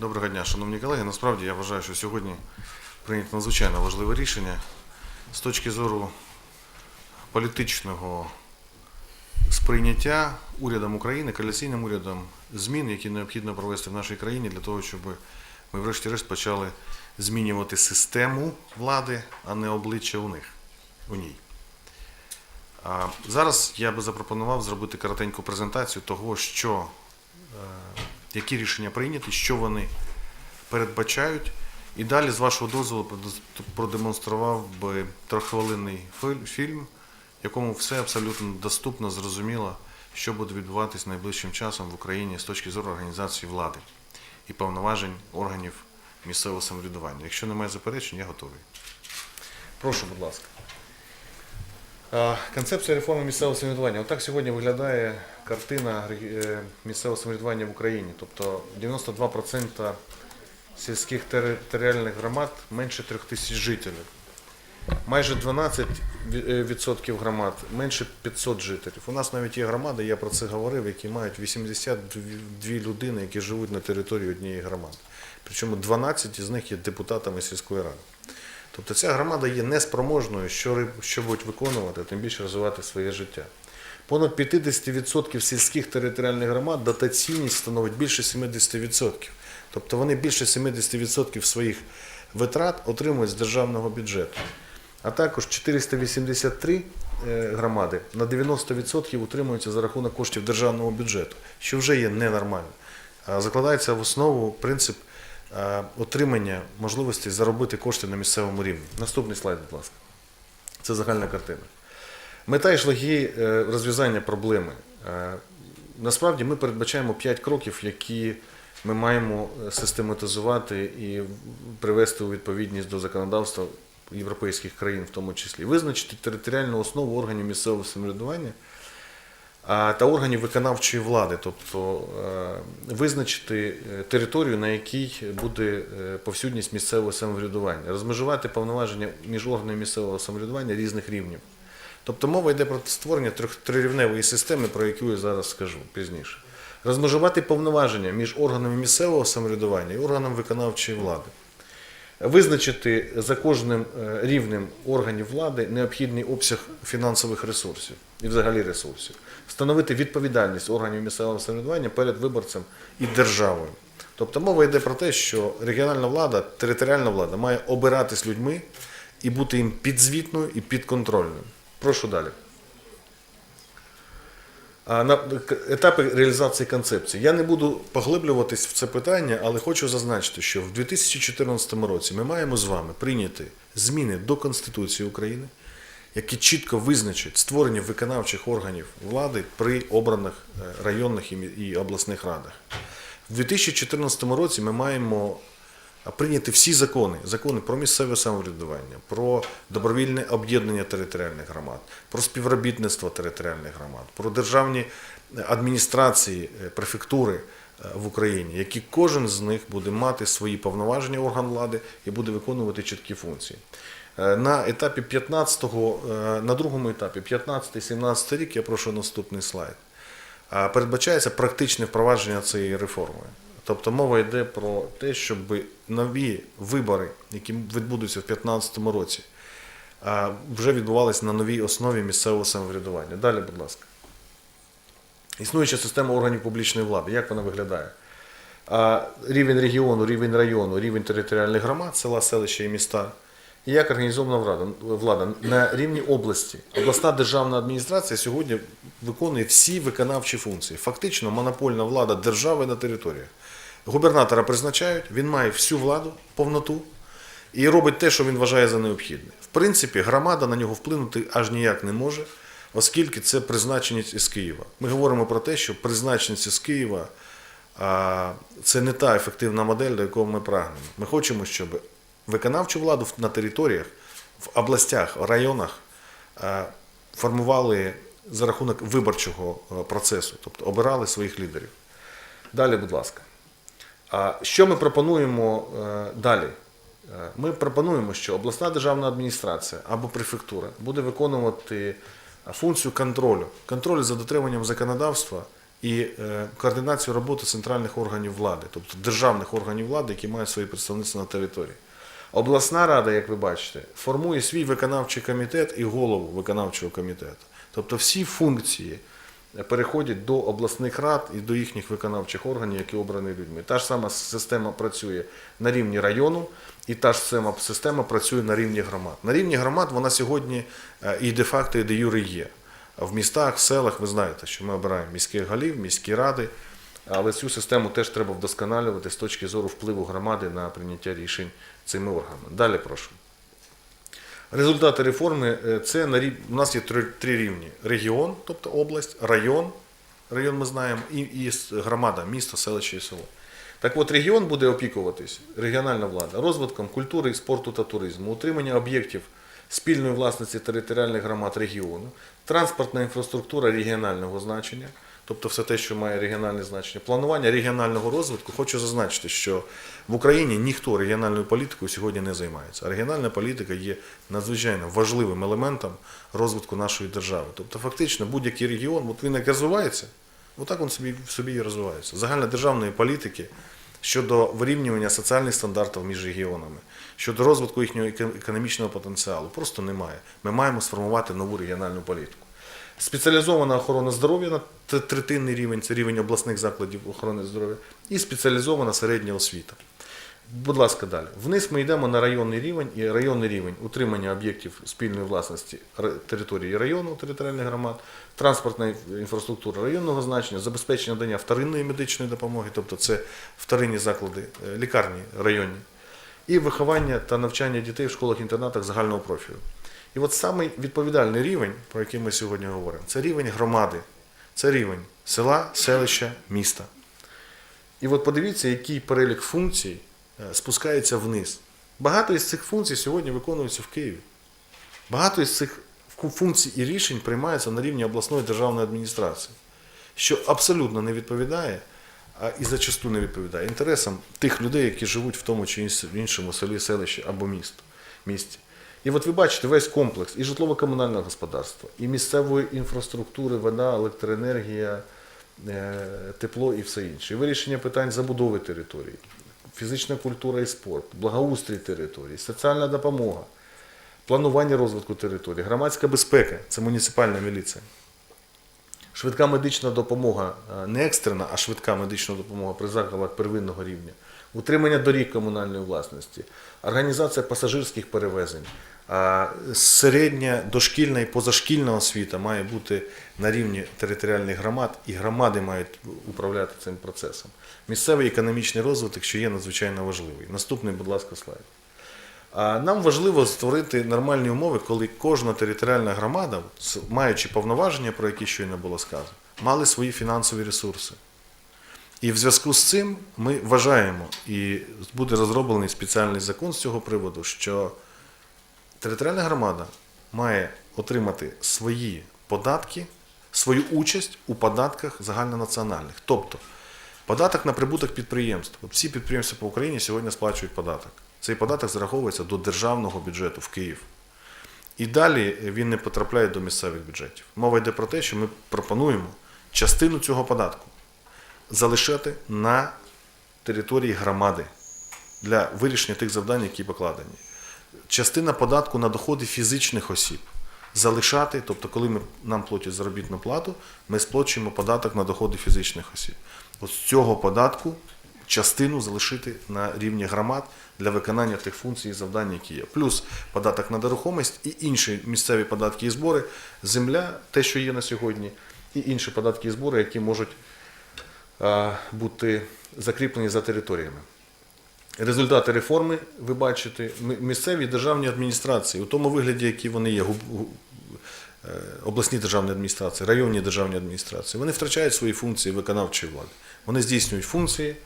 Доброго дня, шановні колеги. Насправді я вважаю, що сьогодні прийнято надзвичайно важливе рішення з точки зору політичного сприйняття урядом України, коаліційним урядом змін, які необхідно провести в нашій країні для того, щоб ми врешті-решт почали змінювати систему влади, а не обличчя у них у ній. Зараз я би запропонував зробити коротеньку презентацію того, що, е, які рішення прийняті, що вони передбачають. І далі, з вашого дозволу, продемонстрував би трьоххвилинний филь- фільм, в якому все абсолютно доступно, зрозуміло, що буде відбуватись найближчим часом в Україні з точки зору організації влади і повноважень органів місцевого самоврядування. Якщо немає заперечень, я готовий. Прошу, будь ласка. Концепція реформи місцевого самоврядування. Отак сьогодні виглядає картина е, місцевого самоврядування в Україні. Тобто 92% сільських територіальних громад менше трьох тисяч жителів. Майже 12% громад менше 500 жителів. У нас навіть є громади, я про це говорив, які мають 82 людини, які живуть на території однієї громади. Причому 12 з них є депутатами сільської ради. Тобто ця громада є неспроможною що-будь виконувати, тим більше розвивати своє життя. Понад 50% сільських територіальних громад дотаційність становить більше 70%. Тобто вони більше 70% своїх витрат отримують з державного бюджету. А також 483 е, громади на 90% утримуються за рахунок коштів державного бюджету, що вже є ненормально. Закладається в основу принцип отримання можливості заробити кошти на місцевому рівні. Наступний слайд, будь ласка. Це загальна картина. Мета і шляхи е, розв'язання проблеми. Е, Насправді ми передбачаємо 5 кроків, які ми маємо е, систематизувати і привести у відповідність до законодавства європейських країн, в тому числі. Визначити територіальну основу органів місцевого самоврядування та органів виконавчої влади, тобто е, визначити е, територію, на якій буде е, повсюдність місцевого самоврядування, розмежувати повноваження між органами місцевого самоврядування різних рівнів. Тобто мова йде про створення трирівневої системи, про яку я зараз скажу пізніше. Розмежувати повноваження між органами місцевого самоврядування і органами виконавчої влади. Визначити за кожним е, рівнем органів влади необхідний обсяг фінансових ресурсів і взагалі ресурсів. Встановити відповідальність органів місцевого самоврядування перед виборцем і державою. Тобто мова йде про те, що регіональна влада, територіальна влада має обиратись людьми і бути їм підзвітною і підконтрольною. Прошу далі. На етапи реалізації концепції. Я не буду поглиблюватись в це питання, але хочу зазначити, що в 2014 році ми маємо з вами прийняти зміни до Конституції України, які чітко визначать створення виконавчих органів влади при обраних е, районних і обласних радах. В 2014 році ми маємо прийняти всі закони: закони про місцеве самоврядування, про добровільне об'єднання територіальних громад, про співробітництво територіальних громад, про державні е, адміністрації, е, префектури е, в Україні, які кожен з них буде мати свої повноваження орган влади і буде виконувати чіткі функції. На етапі 15-го, е, на другому етапі, 15-17 рік, я прошу наступний слайд. Передбачається практичне впровадження цієї реформи. Тобто мова йде про те, щоб нові вибори, які відбудуться в 2015 році, вже відбувалися на новій основі місцевого самоврядування. Далі, будь ласка. Існуюча система органів публічної влади. Як вона виглядає? Рівень регіону, рівень району, рівень територіальних громад, села, селища і міста. Як організована влада, на рівні області. Обласна державна адміністрація сьогодні виконує всі виконавчі функції. Фактично монопольна влада держави на територіях. Губернатора призначають, він має всю владу, повноту і робить те, що він вважає за необхідне. В принципі, громада на нього вплинути аж ніяк не може, оскільки це призначеність із Києва. Ми говоримо про те, що призначеність із Києва це не та ефективна модель, до якої ми прагнемо. Ми хочемо, щоб виконавчу владу на територіях, в областях, районах формували за рахунок виборчого процесу, тобто обирали своїх лідерів. Далі, будь ласка. Що ми пропонуємо е, далі? Е, Ми пропонуємо, що обласна державна адміністрація або префектура буде виконувати функцію контролю, контролю за дотриманням законодавства і е, координацію роботи центральних органів влади, тобто державних органів влади, які мають свої представництва на території. Обласна рада, як ви бачите, формує свій виконавчий комітет і голову виконавчого комітету. Тобто всі функції переходять до обласних рад і до їхніх виконавчих органів, які обрані людьми. Та ж сама система працює на рівні району, і та ж сама система працює на рівні громад. На рівні громад вона сьогодні е, і де-факто, і де юре є. В містах, в селах ви знаєте, що ми обираємо міських голів, міські ради, але цю систему теж треба вдосконалювати з точки зору впливу громади на прийняття рішень цими органами. Далі прошу. Результати реформи е, це на рів... у нас є три, три рівні: регіон, тобто область, район, район ми знаємо, і, і громада, місто, селище і село. Так от регіон буде опікуватись, регіональна влада, розвитком культури, спорту та туризму, утримання об'єктів спільної власності територіальних громад регіону, транспортна інфраструктура регіонального значення, тобто все те, що має регіональне значення, планування регіонального розвитку. Хочу зазначити, що в Україні ніхто регіональною політикою сьогодні не займається. Регіональна політика є надзвичайно важливим елементом розвитку нашої держави. Тобто, фактично, будь-який регіон, от він як розвивається, отак він собі, собі і розвивається. Загальнодержавної політики щодо вирівнювання соціальних стандартів між регіонами, щодо розвитку їхнього економічного потенціалу, просто немає. Ми маємо сформувати нову регіональну політику. Спеціалізована охорона здоров'я на третинний рівень, це рівень обласних закладів охорони здоров'я, і спеціалізована середня освіта. Будь ласка, далі. Вниз ми йдемо на районний рівень і районний рівень утримання об'єктів спільної власності території району, територіальних громад, транспортна інфраструктура районного значення, забезпечення надання вторинної медичної допомоги, тобто це вторинні заклади, е, лікарні районні, і виховання та навчання дітей в школах-інтернатах загального профілю. І от самий відповідальний рівень, про який ми сьогодні говоримо, це рівень громади, це рівень села, селища, міста. І от подивіться, який перелік функцій е, спускається вниз. Багато із цих функцій сьогодні виконуються в Києві. Багато із цих функцій і рішень приймаються на рівні обласної державної адміністрації, що абсолютно не відповідає, а і зачасту не відповідає інтересам тих людей, які живуть в тому чи іншому селі, селищі або місті. І от ви бачите весь комплекс і житлово-комунального господарства, і місцевої інфраструктури, вода, електроенергія, е, тепло і все інше. І вирішення питань забудови території, фізична культура і спорт, благоустрій території, соціальна допомога, планування розвитку території, громадська безпека це муніципальна міліція. Швидка медична допомога, е, не екстрена, а швидка медична допомога при закладах первинного рівня, утримання доріг комунальної власності, організація пасажирських перевезень, середня дошкільна і позашкільна освіта має бути на рівні територіальних громад, і громади мають управляти цим процесом. Місцевий економічний розвиток, що є надзвичайно важливий. Наступний, будь ласка, слайд. Нам важливо створити нормальні умови, коли кожна територіальна громада, маючи повноваження, про які щойно було сказано, мали свої фінансові ресурси. І в зв'язку з цим ми вважаємо, і буде розроблений спеціальний закон з цього приводу, що територіальна громада має отримати свої податки, свою участь у податках загальнонаціональних. Тобто податок на прибуток підприємств. От всі підприємства по Україні сьогодні сплачують податок. Цей податок зараховується до державного бюджету в Київ. І далі він не потрапляє до місцевих бюджетів. Мова йде про те, що ми пропонуємо частину цього податку залишати на території громади для вирішення тих завдань, які покладені. Частина податку на доходи фізичних осіб залишати, тобто, коли ми, нам платять заробітну плату, ми сплачуємо податок на доходи фізичних осіб. От з цього податку частину залишити на рівні громад для виконання тих функцій і завдань, які є. Плюс податок на нерухомість і інші місцеві податки і збори, земля, те, що є на сьогодні, і інші податки і збори, які можуть бути закріплені за територіями. Результати реформи ви бачите місцеві державні адміністрації у тому вигляді, які вони є, е, обласні державні адміністрації, районні державні адміністрації, вони втрачають свої функції виконавчої влади. Вони здійснюють функції,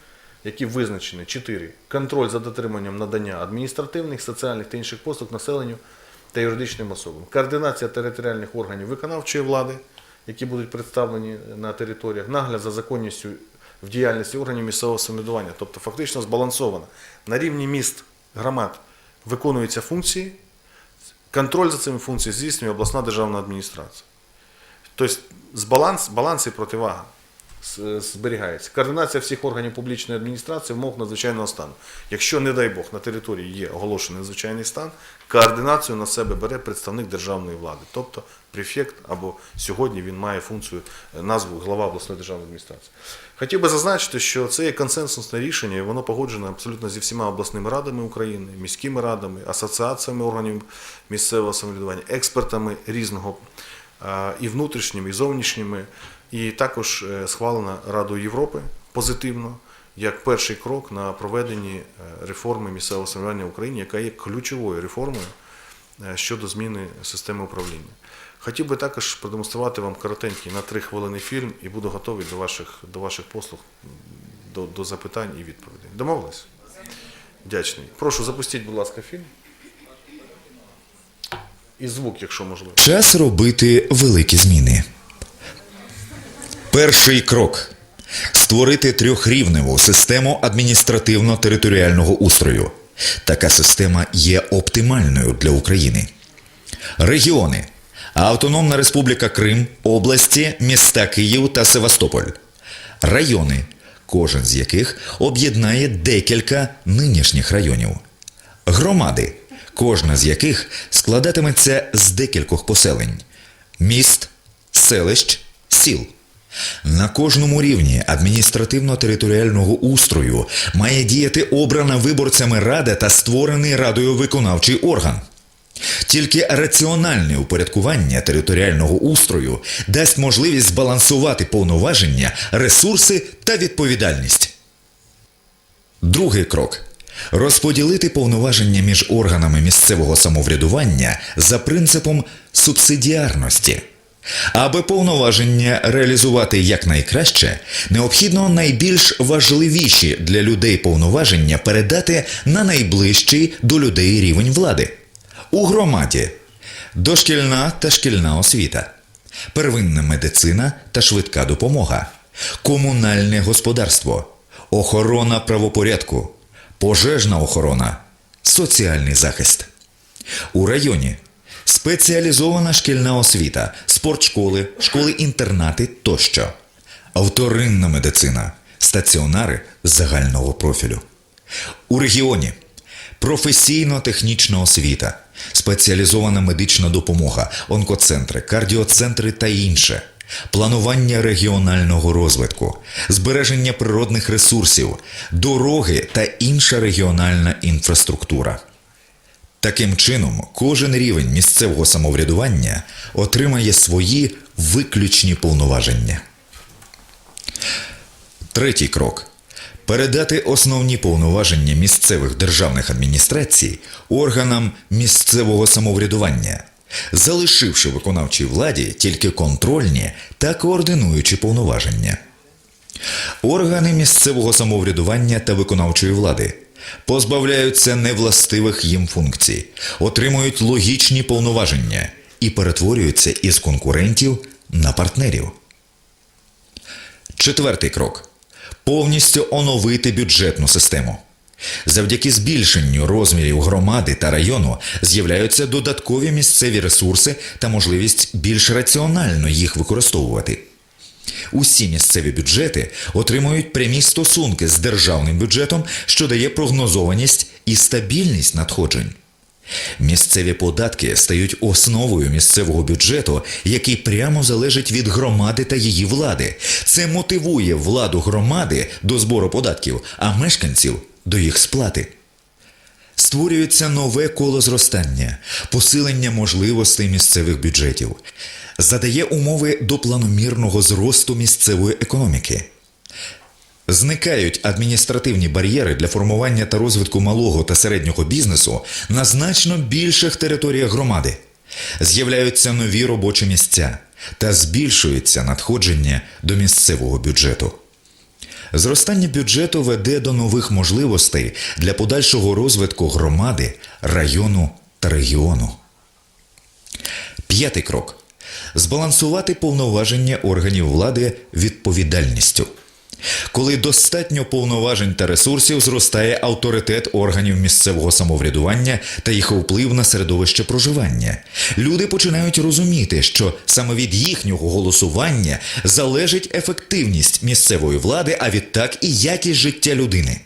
які визначені чотири: контроль за дотриманням надання адміністративних, соціальних та інших послуг населенню та юридичним особам, координація територіальних органів виконавчої влади, які будуть представлені на територіях, нагляд за законністю в діяльності органів місцевого самоврядування, тобто фактично збалансовано. На рівні міст, громад виконуються функції, контроль за цими функціями здійснює обласна державна адміністрація. Тобто баланс, баланс і противага. Зберігається. Координація всіх органів публічної адміністрації в умовах надзвичайного стану. Якщо, не дай Бог, на території є оголошений надзвичайний стан, координацію на себе бере представник державної влади, тобто префект, або сьогодні він має функцію е, назву глава обласної державної адміністрації. Хотів би зазначити, що це є консенсусне рішення, і воно погоджено абсолютно зі всіма обласними радами України, міськими радами, асоціаціями органів місцевого самоврядування, експертами різного і внутрішніми, і зовнішніми, і також е, схвалена Радою Європи позитивно як перший крок на проведенні е, реформи місцевого самоврядування в Україні, яка є ключовою реформою е, щодо зміни системи управління. Хотів би також продемонструвати вам коротенький на три хвилини фільм і буду готовий до ваших, до ваших послуг, до, до запитань і відповідей. Домовились? Вдячний. Прошу, запустіть, будь ласка, фільм. І звук, якщо можливо. Час робити великі зміни. Перший крок створити трьохрівневу систему адміністративно-територіального устрою. Така система є оптимальною для України. Регіони Автономна Республіка Крим, області, міста Київ та Севастополь. Райони, кожен з яких об'єднає декілька нинішніх районів. Громади, кожна з яких складатиметься з декількох поселень, міст, селищ, сіл. На кожному рівні адміністративно-територіального устрою має діяти обрана виборцями рада та створений радою виконавчий орган. Тільки раціональне упорядкування територіального устрою дасть можливість збалансувати повноваження, ресурси та відповідальність. Другий крок розподілити повноваження між органами місцевого самоврядування за принципом субсидіарності. Аби повноваження реалізувати якнайкраще, необхідно найбільш важливіші для людей повноваження передати на найближчий до людей рівень влади. У громаді дошкільна та шкільна освіта, первинна медицина та швидка допомога, комунальне господарство, охорона правопорядку, пожежна охорона, соціальний захист. У районі спеціалізована шкільна освіта, спортшколи, школи-інтернати тощо, вторинна медицина, стаціонари загального профілю. У регіоні професійно-технічна освіта, спеціалізована медична допомога, онкоцентри, кардіоцентри та інше, планування регіонального розвитку, збереження природних ресурсів, дороги та інша регіональна інфраструктура. Таким чином, кожен рівень місцевого самоврядування отримає свої виключні повноваження. Третій крок передати основні повноваження місцевих державних адміністрацій органам місцевого самоврядування, залишивши виконавчій владі тільки контрольні та координуючі повноваження. Органи місцевого самоврядування та виконавчої влади позбавляються невластивих їм функцій, отримують логічні повноваження і перетворюються із конкурентів на партнерів. Четвертий крок повністю оновити бюджетну систему. Завдяки збільшенню розмірів громади та району з'являються додаткові місцеві ресурси та можливість більш раціонально їх використовувати. Усі місцеві бюджети отримують прямі стосунки з державним бюджетом, що дає прогнозованість і стабільність надходжень. Місцеві податки стають основою місцевого бюджету, який прямо залежить від громади та її влади. Це мотивує владу громади до збору податків, а мешканців до їх сплати. Створюється нове коло зростання, посилення можливостей місцевих бюджетів, задає умови до планомірного зросту місцевої економіки. Зникають адміністративні бар'єри для формування та розвитку малого та середнього бізнесу на значно більших територіях громади. З'являються нові робочі місця та збільшується надходження до місцевого бюджету. Зростання бюджету веде до нових можливостей для подальшого розвитку громади, району та регіону. П'ятий крок збалансувати повноваження органів влади відповідальністю. Коли достатньо повноважень та ресурсів, зростає авторитет органів місцевого самоврядування та їх вплив на середовище проживання. Люди починають розуміти, що саме від їхнього голосування залежить ефективність місцевої влади, а відтак і якість життя людини.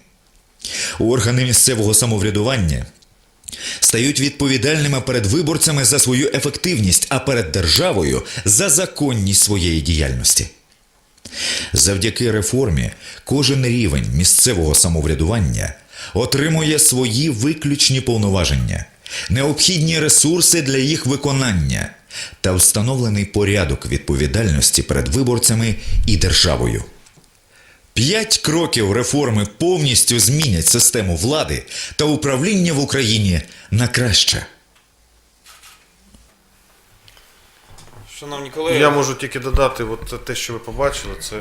Органи місцевого самоврядування стають відповідальними перед виборцями за свою ефективність, а перед державою за законність своєї діяльності. Завдяки реформі кожен рівень місцевого самоврядування отримує свої виключні повноваження, необхідні ресурси для їх виконання та встановлений порядок відповідальності перед виборцями і державою. П'ять кроків реформи повністю змінять систему влади та управління в Україні на краще. Шановні колеги, Я можу тільки додати, от те, що ви побачили, це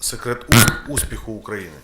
секрет успіху України.